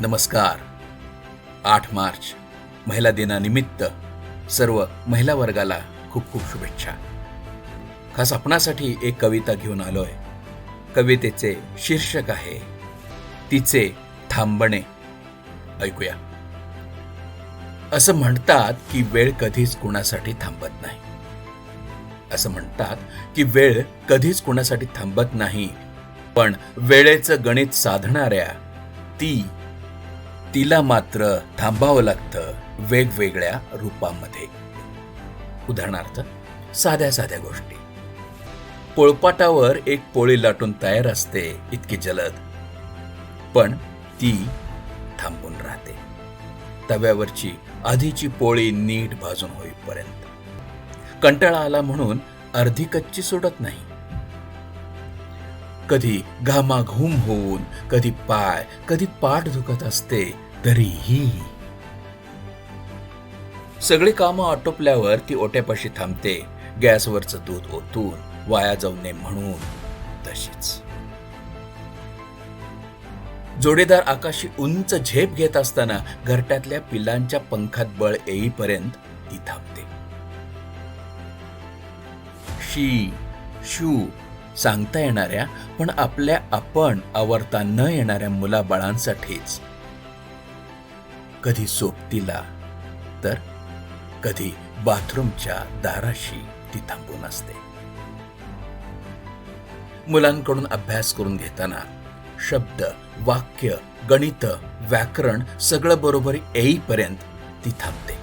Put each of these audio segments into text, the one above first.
नमस्कार. आठ मार्च महिला दिनानिमित्त सर्व महिला वर्गाला खूप खूप शुभेच्छा. खास आपणासाठी एक कविता घेऊन आलोय. कवितेचे शीर्षक आहे तिचे थांबणे. ऐकूया. असं म्हणतात की वेळ कधीच कुणासाठी थांबत नाही. असं म्हणतात की वेळ कधीच कुणासाठी थांबत नाही पण वेळेचं गणित साधणाऱ्या ती तिला मात्र थांबावं लागतं वेगवेगळ्या रूपामध्ये. उदाहरणार्थ साध्या साध्या गोष्टी. पोळपाटावर एक पोळी लाटून तयार असते इतकी जलद. पण ती थांबून राहते. तव्यावरची आधीची पोळी नीट भाजून होईपर्यंत. कंटाळा आला म्हणून अर्धी कच्ची सोडत नाही. कधी घामाघूम होऊन कधी पाय कधी पाठ दुखत असते तरीही. सगळी कामं आटोपल्यावर ती ओट्यापाशी थांबते. गॅसवरचं दूध ओतून वाया जाऊ नये म्हणून. तशीच. जोडीदार आकाशी उंच झेप घेत असताना घरट्यातल्या पिलांच्या पंखात बळ येईपर्यंत ती थांबते. शी शू सांगता येणाऱ्या पण आपल्या आपण आवरता न येणाऱ्या मुलाबाळांसाठीच. कधी सोबतीला तर कधी बाथरूमच्या दाराशी ती थांबून असते. मुलांकडून अभ्यास करून घेताना शब्द वाक्य गणित व्याकरण सगळं बरोबर येईपर्यंत ती थांबते.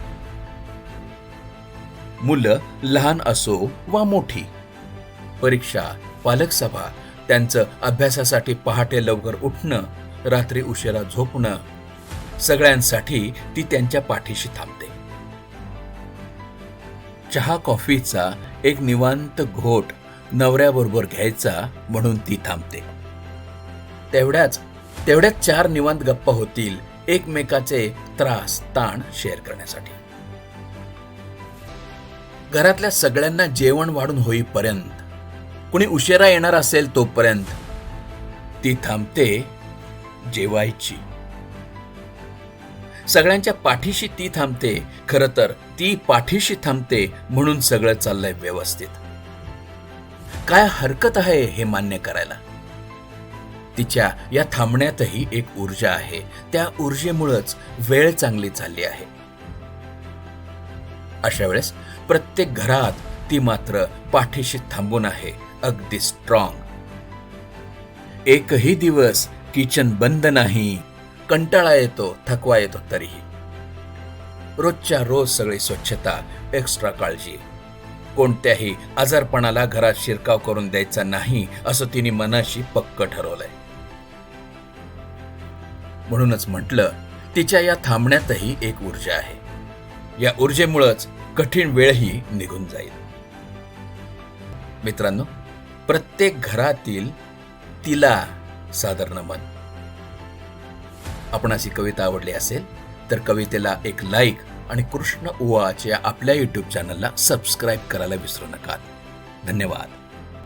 मुलं लहान असो वा मोठी परीक्षा पालक सभा त्यांचं अभ्यासासाठी पहाटे लवकर उठणं रात्री उशिरा झोपणं सगळ्यांसाठी ती त्यांच्या पाठीशी थांबते. चहा कॉफीचा एक निवांत घोट नवऱ्याबरोबर घ्यायचा म्हणून ती थांबते. तेवढ्याच तेवढ्याच चार निवांत गप्पा होतील एकमेकाचे त्रास ताण शेअर करण्यासाठी. घरातल्या सगळ्यांना जेवण वाढून होईपर्यंत कुणी उशिरा येणार असेल तोपर्यंत ती थांबते जेवायची. सगळ्यांच्या पाठीशी ती थांबते खरं तर ती पाठीशी थांबते म्हणून सगळं चाललंय व्यवस्थित. काय हरकत आहे हे मान्य करायला? तिच्या या थांबण्यातही एक ऊर्जा आहे. त्या ऊर्जेमुळंच वेळ चांगली चालली आहे. अशा वेळेस प्रत्येक घरात ती मात्र पाठीशी थांबून आहे. अगदी स्ट्रॉंग एकही दिवस किचन बंद नाही कंटाळा येतो थकवा येतो तरीही. रोजच्या रोज सगळी स्वच्छता एक्स्ट्रा काळजी. कोणत्याही आजारपणाला घरात शिरकाव करून द्यायचा नाही असं तिने मनाशी पक्क ठरवलंय. म्हणूनच म्हटलं तिच्या या थांबण्यातही एक ऊर्जा आहे. या ऊर्जेमुळंच कठीण वेळही निघून जाईल. मित्रांनो प्रत्येक घरातील तिला सादर नमन आपणास ही कविता आवडली असेल तर कवितेला एक लाईक आणि कृष्ण उवाच या आपल्या युट्यूब चॅनलला सबस्क्राईब करायला विसरू नका. धन्यवाद.